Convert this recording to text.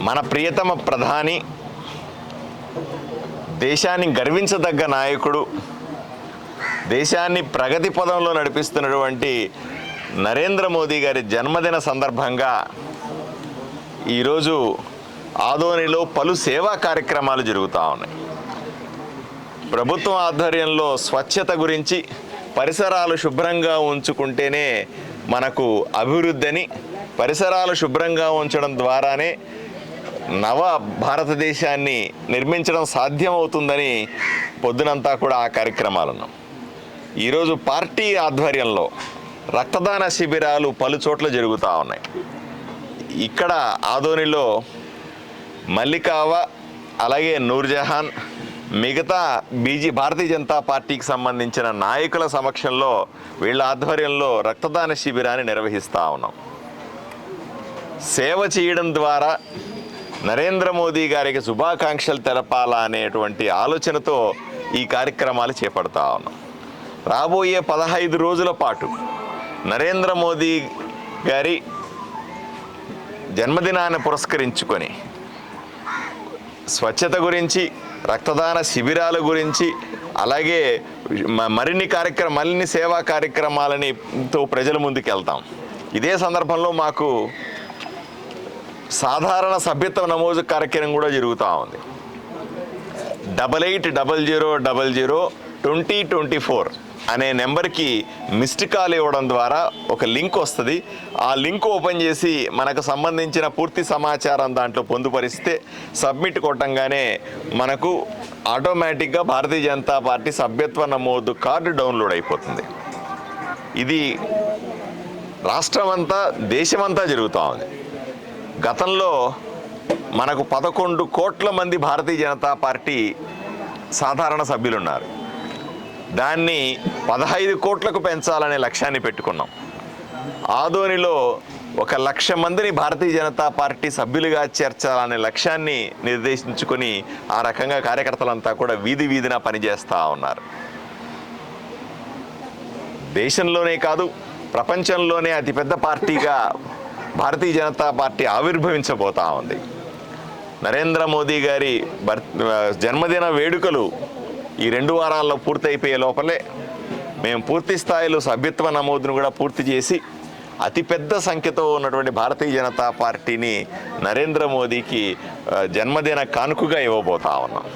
మన ప్రియతమ ప్రధాని దేశాన్ని గర్వించదగ్గ నాయకుడు దేశాన్ని ప్రగతి పదంలో నడిపిస్తున్నటువంటి నరేంద్ర మోదీ గారి జన్మదిన సందర్భంగా ఈరోజు ఆదోనిలో పలు సేవా కార్యక్రమాలు జరుగుతూ ఉన్నాయి. ప్రభుత్వం ఆధ్వర్యంలో స్వచ్ఛత గురించి పరిసరాలు శుభ్రంగా ఉంచుకుంటేనే మనకు అభివృద్ధి అని పరిసరాలు శుభ్రంగా ఉంచడం ద్వారానే నవ భారతదేశాన్ని నిర్మించడం సాధ్యమవుతుందని పొద్దునంతా కూడా ఆ కార్యక్రమాలు ఉన్నాం ఈరోజు పార్టీ ఆధ్వర్యంలో రక్తదాన శిబిరాలు పలు చోట్ల జరుగుతూ ఉన్నాయి. ఇక్కడ ఆదోనిలో మల్లికావ అలాగే నూర్జహాన్ మిగతా బీజీ భారతీయ జనతా పార్టీకి సంబంధించిన నాయకుల సమక్షంలో వీళ్ళ ఆధ్వర్యంలో రక్తదాన శిబిరాన్ని నిర్వహిస్తూ ఉన్నాం. సేవ చేయడం ద్వారా నరేంద్ర మోదీ గారికి శుభాకాంక్షలు తెలపాలా అనేటువంటి ఆలోచనతో ఈ కార్యక్రమాలు చేపడతా ఉన్నాం. రాబోయే పదహైదు రోజుల పాటు నరేంద్ర మోదీ గారి జన్మదినాన్ని పురస్కరించుకొని స్వచ్ఛత గురించి రక్తదాన శిబిరాల గురించి అలాగే మ- మరిన్ని కార్యక్రమ మరిన్ని సేవా కార్యక్రమాలని తో ప్రజల ముందుకు వెళ్తాం ఇదే సందర్భంలో మాకు సాధారణ సభ్యత్వ నమోదు కార్యక్రమం కూడా జరుగుతూ ఉంది. Double eight double zero double zero twenty twenty four అనే నెంబర్కి మిస్డ్ కాల్ ఇవ్వడం ద్వారా ఒక లింక్ వస్తుంది. ఆ లింక్ ఓపెన్ చేసి మనకు సంబంధించిన పూర్తి సమాచారం దాంట్లో పొందుపరిస్తే సబ్మిట్ కొట్టంగానే మనకు ఆటోమేటిక్గా భారతీయ జనతా పార్టీ సభ్యత్వ నమోదు కార్డు డౌన్లోడ్ అయిపోతుంది. ఇది రాష్ట్రమంతా దేశమంతా జరుగుతూ ఉంది. గతంలో మనకు పదకొండు కోట్ల మంది భారతీయ జనతా పార్టీ సాధారణ సభ్యులున్నారు. దాన్ని పదహైదు కోట్లకు పెంచాలనే లక్ష్యాన్ని పెట్టుకున్నాం. ఆదోనిలో ఒక లక్ష మందిని భారతీయ జనతా పార్టీ సభ్యులుగా చేర్చాలనే లక్ష్యాన్ని నిర్దేశించుకొని ఆ రకంగా కార్యకర్తలంతా కూడా వీధి వీధిన పనిచేస్తూ ఉన్నారు. దేశంలోనే కాదు ప్రపంచంలోనే అతిపెద్ద పార్టీగా భారతీయ జనతా పార్టీ ఆవిర్భవించబోతా ఉంది. నరేంద్ర మోదీ గారి బర్ జన్మదిన వేడుకలు ఈ రెండు వారాల్లో పూర్తయిపోయే లోపలే మేము పూర్తి స్థాయిలో సభ్యత్వ నమోదును కూడా పూర్తి చేసి అతిపెద్ద సంఖ్యతో ఉన్నటువంటి భారతీయ జనతా పార్టీని నరేంద్ర మోదీకి జన్మదిన కానుకగా ఇవ్వబోతా ఉన్నాం.